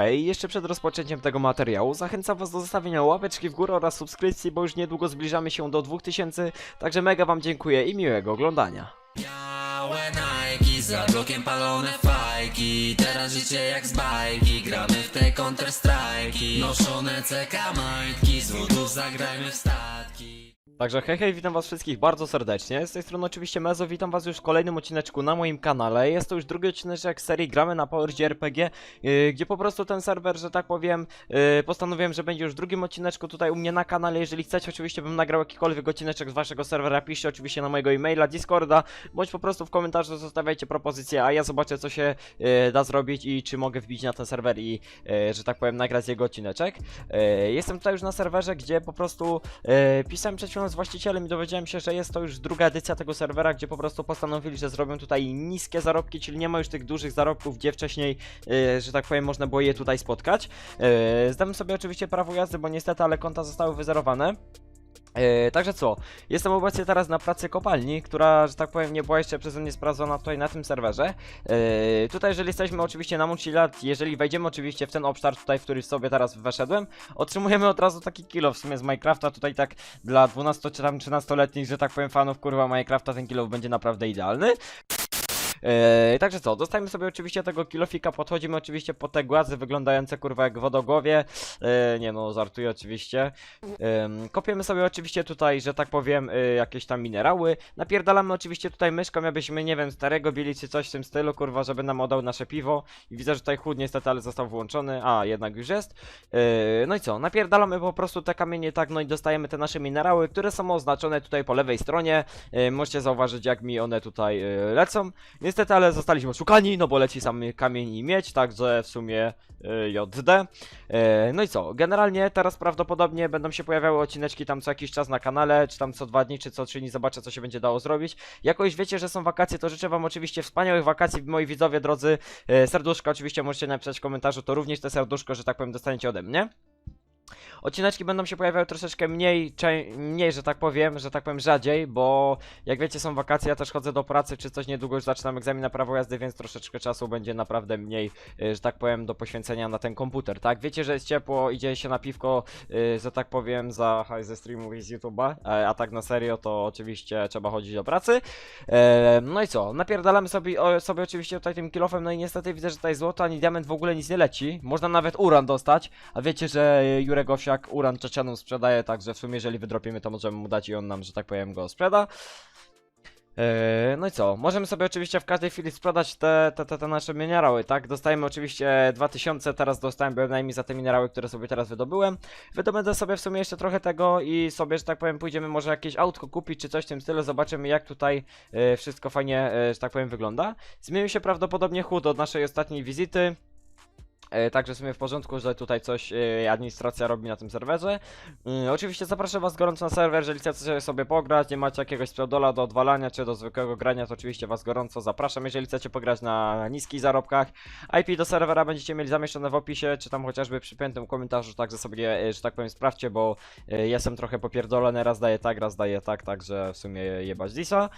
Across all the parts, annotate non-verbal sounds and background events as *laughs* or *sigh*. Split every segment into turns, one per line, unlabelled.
hej, jeszcze przed rozpoczęciem tego materiału zachęcam was do zostawienia łapeczki w górę oraz subskrypcji, bo już niedługo zbliżamy się do 2000, także mega wam dziękuję i miłego oglądania.
Białe Nike, za blokiem palone fajki. Teraz życie jak z bajki, gramy w te Counter Strike'i Noszone CK majtki, z wodów zagrajmy w statki
Także hej, hej, witam was wszystkich bardzo serdecznie. Z tej strony oczywiście Mezo, witam was już w kolejnym odcineczku na moim kanale. Jest to już drugi odcineczek serii Gramy na Powerdzie RPG, yy, gdzie po prostu ten serwer, że tak powiem, yy, postanowiłem, że będzie już w drugim odcineczku tutaj u mnie na kanale. Jeżeli chcecie, oczywiście bym nagrał jakikolwiek odcineczek z waszego serwera, piszcie oczywiście na mojego e-maila, Discorda, bądź po prostu w komentarzu zostawiajcie propozycje, a ja zobaczę co się yy, da zrobić i czy mogę wbić na ten serwer i, yy, że tak powiem, nagrać jego odcineczek. Yy, jestem tutaj już na serwerze, gdzie po prostu yy, pisałem przed chwilą z właścicielem i dowiedziałem się, że jest to już druga edycja tego serwera, gdzie po prostu postanowili, że zrobią tutaj niskie zarobki, czyli nie ma już tych dużych zarobków, gdzie wcześniej, yy, że tak powiem, można było je tutaj spotkać. Yy, zdałem sobie oczywiście prawo jazdy, bo niestety, ale konta zostały wyzerowane. Yy, także co, jestem obecnie teraz na pracy kopalni, która, że tak powiem, nie była jeszcze przeze mnie sprawdzona tutaj na tym serwerze. Yy, tutaj, jeżeli jesteśmy oczywiście na Multilat, jeżeli wejdziemy oczywiście w ten obszar tutaj, w który sobie teraz weszedłem, otrzymujemy od razu taki kilo w sumie z Minecrafta, tutaj tak dla 12 czy tam 13-letnich, że tak powiem, fanów kurwa Minecrafta ten kilo będzie naprawdę idealny. Eee, także co, dostajemy sobie oczywiście tego kilofika, podchodzimy oczywiście po te głazy wyglądające kurwa jak wodogłowie. Eee, nie no, żartuję oczywiście. Em, kopiemy sobie oczywiście tutaj, że tak powiem, y, jakieś tam minerały. Napierdalamy oczywiście tutaj myszką, abyśmy, nie wiem, starego bili czy coś w tym stylu, kurwa, żeby nam oddał nasze piwo. I widzę, że tutaj chłód niestety, ale został wyłączony. A, jednak już jest. Yy, no i co, napierdalamy po prostu te kamienie, tak, no i dostajemy te nasze minerały, które są oznaczone tutaj po lewej stronie. Yy, możecie zauważyć, jak mi one tutaj yy, lecą. Niestety, ale zostaliśmy oszukani, no bo leci sam kamień i miedź, także w sumie yy, JD. Yy, no i co, generalnie teraz prawdopodobnie będą się pojawiały odcineczki tam co jakiś czas na kanale, czy tam co dwa dni, czy co trzy dni, zobaczę co się będzie dało zrobić. Jako już wiecie, że są wakacje, to życzę wam oczywiście wspaniałych wakacji, moi widzowie drodzy. Yy, serduszko oczywiście możecie napisać w komentarzu, to również te serduszko, że tak powiem, dostaniecie ode mnie. Odcineczki będą się pojawiały troszeczkę mniej, mniej, że tak powiem, że tak powiem rzadziej, bo jak wiecie są wakacje, ja też chodzę do pracy czy coś niedługo już zaczynam egzamin na prawo jazdy, więc troszeczkę czasu będzie naprawdę mniej, y, że tak powiem, do poświęcenia na ten komputer, tak? Wiecie, że jest ciepło, idzie się na piwko, y, że tak powiem, za hajs ze streamów i z YouTube'a, a, tak na serio to oczywiście trzeba chodzić do pracy. E, no i co, napierdalamy sobie, sobie oczywiście tutaj tym kilofem, no i niestety widzę, że tutaj złoto ani diament w ogóle nic nie leci, można nawet uran dostać, a wiecie, że y, Jurek Owsiak uran Czeczanom sprzedaje, także w sumie jeżeli wydropimy to możemy mu dać i on nam, że tak powiem, go sprzeda. Eee, no i co? Możemy sobie oczywiście w każdej chwili sprzedać te, te, te, te nasze minerały, tak? Dostajemy oczywiście 2000, teraz dostałem bynajmniej za te minerały, które sobie teraz wydobyłem. Wydobędę sobie w sumie jeszcze trochę tego i sobie, że tak powiem, pójdziemy może jakieś autko kupić czy coś w tym stylu, zobaczymy jak tutaj e, wszystko fajnie, e, że tak powiem, wygląda. Zmienił się prawdopodobnie chód od naszej ostatniej wizyty. E, Także w sumie w porządku, że tutaj coś e, administracja robi na tym serwerze. E, Oczywiście zapraszam was gorąco na serwer, jeżeli chcecie sobie pograć, nie macie jakiegoś pseudola do odwalania czy do zwykłego grania, to oczywiście was gorąco zapraszam. Jeżeli chcecie pograć na niskich zarobkach, IP do serwera będziecie mieli zamieszczone w opisie, czy tam chociażby przy piętym komentarzu, także sobie, e, że tak powiem, sprawdźcie, bo jestem trochę popierdolony, raz daję tak, raz daję tak, także w sumie jebać disa.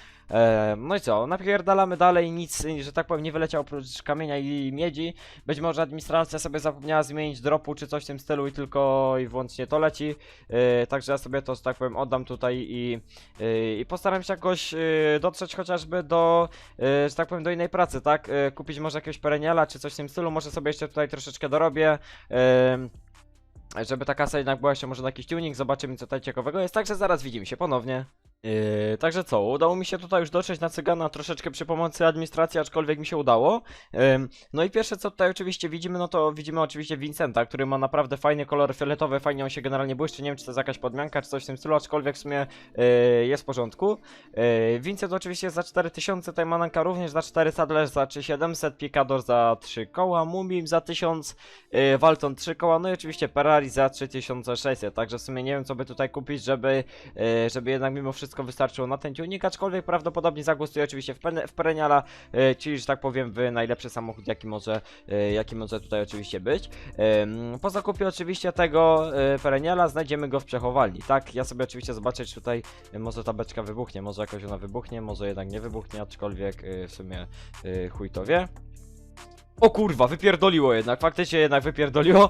No i co, napierdalamy dalej, nic, że tak powiem, nie wyleciał oprócz kamienia i miedzi. Być może administracja sobie zapomniała zmienić dropu czy coś w tym stylu i tylko i wyłącznie to leci. Yy, także ja sobie to, że tak powiem, oddam tutaj i, yy, i postaram się jakoś yy, dotrzeć chociażby do, yy, że tak powiem, do innej pracy, tak? Yy, kupić może jakiegoś pereniala czy coś w tym stylu, może sobie jeszcze tutaj troszeczkę dorobię. Yy, żeby ta kasa jednak była jeszcze może na jakiś tuning, zobaczymy co tutaj ciekawego jest, także zaraz widzimy się ponownie. Yy, także co, udało mi się tutaj już dotrzeć na cygana troszeczkę przy pomocy administracji, aczkolwiek mi się udało. Ym, no i pierwsze co tutaj oczywiście widzimy, no to widzimy oczywiście Vincenta, który ma naprawdę fajny kolor fioletowy, fajnie on się generalnie błyszczy, nie wiem czy to jest jakaś podmianka czy coś w tym stylu, aczkolwiek w sumie yy, jest w porządku. Yy, Vincent oczywiście za 4000, tutaj Mananka również za 4, Sadler za 3700, Picador za 3 koła, Mumim za 1000, yy, Walton 3 koła, no i oczywiście Ferrari za 3600, także w sumie nie wiem co by tutaj kupić, żeby, yy, żeby jednak mimo wszystko wystarczyło na ten tuning, aczkolwiek prawdopodobnie zagłosuję oczywiście w, w Pereniala, yy, czyli że tak powiem w najlepszy samochód jaki może, yy, jaki może tutaj oczywiście być. Ym, po zakupie oczywiście tego yy, Pereniala znajdziemy go w przechowalni, tak? Ja sobie oczywiście zobaczę czy tutaj yy, może ta beczka wybuchnie, może jakoś ona wybuchnie, może jednak nie wybuchnie, aczkolwiek yy, w sumie yy, chuj to wie. O kurwa, wypierdoliło jednak, faktycznie jednak wypierdoliło.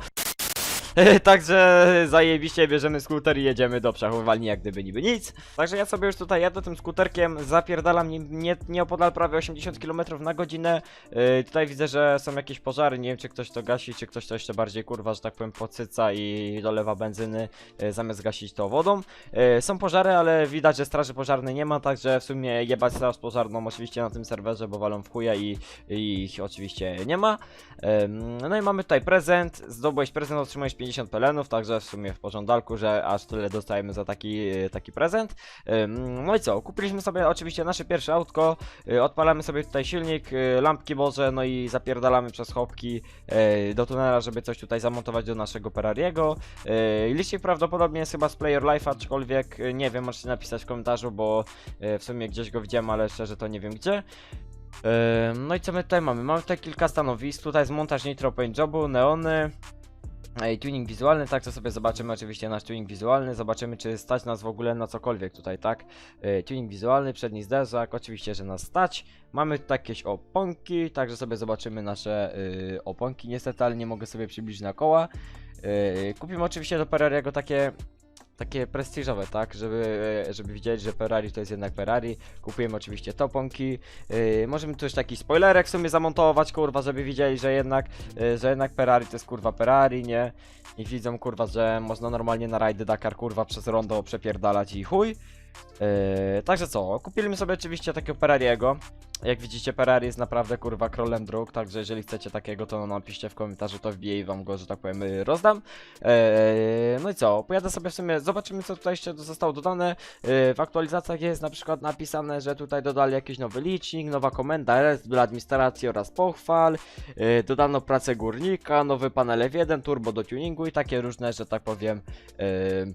*laughs* Także zajebiście bierzemy skuter i jedziemy do przechowalni jak gdyby niby nic. Także ja sobie już tutaj jadę tym skuterkiem, zapierdalam nie, nie, nieopodal prawie 80 km na godzinę. E, tutaj widzę, że są jakieś pożary, nie wiem czy ktoś to gasi, czy ktoś to jeszcze bardziej kurwa, że tak powiem podsyca i dolewa benzyny e, zamiast gasić to wodą. E, są pożary, ale widać, że straży pożarnej nie ma, także w sumie jebać straż pożarną oczywiście na tym serwerze, bo walą w chuja i, i ich oczywiście nie ma. Em, No i mamy tutaj prezent. Zdobyłeś prezent, otrzymałeś 50 pelenów, także w sumie w porządku, że aż tyle dostajemy za taki, e, taki prezent. No i co? Kupiliśmy sobie oczywiście nasze pierwsze autko, e, odpalamy sobie tutaj silnik, e, lampki Boże, no i zapierdalamy przez chopki do tunela, żeby coś tutaj zamontować do naszego Ferrariego. Licznik prawdopodobnie jest chyba z Player Life, aczkolwiek nie wiem, możecie napisać w komentarzu, bo w sumie gdzieś go widziałem, ale szczerze to nie wiem gdzie. No i co my tutaj mamy? Mamy tutaj kilka stanowisk, tutaj jest montaż Nitro Paint Jobu, neony, e, tuning wizualny, tak to sobie zobaczymy oczywiście nasz tuning wizualny, zobaczymy czy stać nas w ogóle na cokolwiek tutaj, tak? E, Tuning wizualny, przedni zderzak, oczywiście, że nas stać. Mamy tutaj jakieś oponki, także sobie zobaczymy nasze y, oponki, niestety, ale nie mogę sobie przybliżyć na koła. E, Kupimy oczywiście do Ferrariego takie takie prestiżowe, tak, żeby, e, żeby widzieć, że Ferrari to jest jednak Ferrari. Kupujemy oczywiście toponki. Yy, możemy tu już taki spoilerek sobie zamontować, kurwa, żeby widzieli, że jednak, yy, że jednak Ferrari to jest kurwa Ferrari, nie? I widzą, kurwa, że można normalnie na rajdy Dakar, kurwa, przez rondo przepierdalać i chuj. Yy, także co, kupiliśmy sobie oczywiście takiego Ferrariego. Jak widzicie, Ferrari jest naprawdę kurwa królem dróg, także jeżeli chcecie takiego, to napiszcie w komentarzu, to wbiję i wam go, że tak powiem, yy, rozdam. Eee, no i co, pojadę sobie w sumie, zobaczymy co tutaj jeszcze zostało dodane. Eee, w aktualizacjach jest na przykład napisane, że tutaj dodali jakiś nowy licznik, nowa komenda RS dla administracji oraz pochwal. Eee, dodano pracę górnika, nowy panel F1, turbo do tuningu i takie różne, że tak powiem, eee,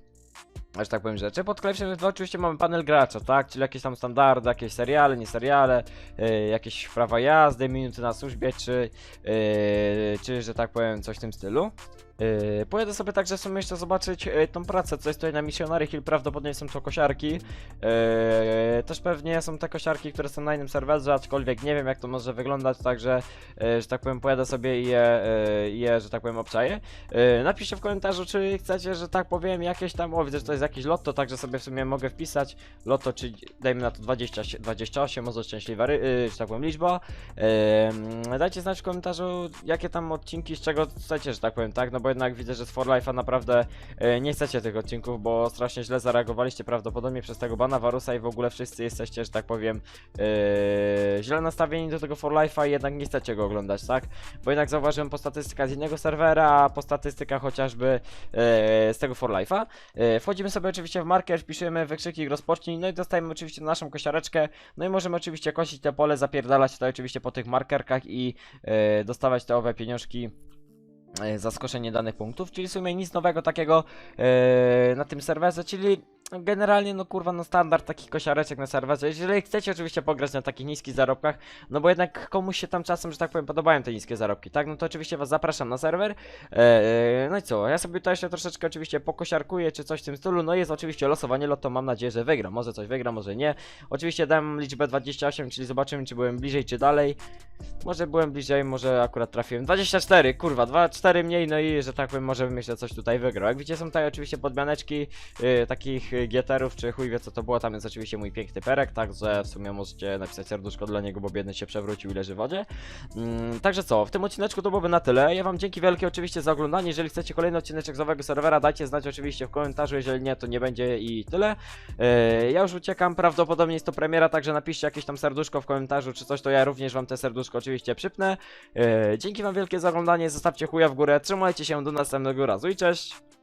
że tak powiem rzeczy. Pod Collection F2 oczywiście mamy panel gracza, tak? Czyli jakieś tam standardy, jakieś seriale, nie seriale, yy, jakieś prawa jazdy, minuty na służbie, czy, yy, czy że tak powiem coś w tym stylu. Yy, pojadę sobie także w sumie jeszcze zobaczyć yy, tą pracę, co jest tutaj na Missionary Hill, prawdopodobnie są to kosiarki. Yy, też pewnie są te kosiarki, które są na innym serwerze, aczkolwiek nie wiem jak to może wyglądać, także, yy, że tak powiem, pojadę sobie i je, yy, je że tak powiem, obczaję. Yy, napiszcie w komentarzu, czy chcecie, że tak powiem, jakieś tam, o widzę, że to jest jakiś lotto, także sobie w sumie mogę wpisać lotto, czy dajmy na to 20, 28, może szczęśliwa, yy, że tak powiem, liczba. Yy, dajcie znać w komentarzu, jakie tam odcinki, z czego chcecie, że tak powiem, tak, no bo jednak widzę, że z For Life'a naprawdę e, nie chcecie tych odcinków, bo strasznie źle zareagowaliście prawdopodobnie przez tego bana Warusa i w ogóle wszyscy jesteście, że tak powiem, e, źle nastawieni do tego For Life'a i jednak nie chcecie go oglądać, tak? Bo jednak zauważyłem po statystykach z innego serwera, po statystykach chociażby e, z tego For Life'a. Wchodzimy sobie oczywiście w marker, wpiszemy wykrzyki rozpocznij, no i dostajemy oczywiście naszą kosiareczkę, no i możemy oczywiście kosić te pole, zapierdalać tutaj oczywiście po tych markerkach i dostawać te owe pieniążki e, za skoszenie danych punktów, czyli w sumie nic nowego takiego e, na tym serwerze, czyli generalnie no kurwa no standard takich kosiareczek na serwerze, jeżeli chcecie oczywiście pograć na takich niskich zarobkach, no bo jednak komuś się tam czasem, że tak powiem, podobają te niskie zarobki, tak, no to oczywiście was zapraszam na serwer, e, no i co, ja sobie tutaj jeszcze troszeczkę oczywiście pokosiarkuję, czy coś w tym stylu, no jest oczywiście losowanie loto, mam nadzieję, że wygram, może coś wygra, może nie, oczywiście dam liczbę 28, czyli zobaczymy, czy byłem bliżej, czy dalej, może byłem bliżej, może akurat trafiłem. 24, kurwa, 2, 4 mniej, no i że tak powiem, może jeszcze coś tutaj wygrał. Jak widzicie, są tutaj oczywiście podmianeczki y, takich gieterów, czy chuj wie co to było. Tam jest oczywiście mój piękny perek, także w sumie możecie napisać serduszko dla niego, bo biedny się przewrócił i leży w wodzie. Mm, także co, w tym odcineczku to byłoby na tyle. Ja wam dzięki wielkie oczywiście za oglądanie. Jeżeli chcecie kolejny odcineczek z nowego serwera, dajcie znać oczywiście w komentarzu. Jeżeli nie, to nie będzie i tyle. Y, ja już uciekam, prawdopodobnie jest to premiera, także napiszcie jakieś tam serduszko w komentarzu, czy coś, to ja również wam te serduszko oczywiście przypnę. E, dzięki wam wielkie za oglądanie, zostawcie chuja w górę, trzymajcie się do następnego razu i cześć!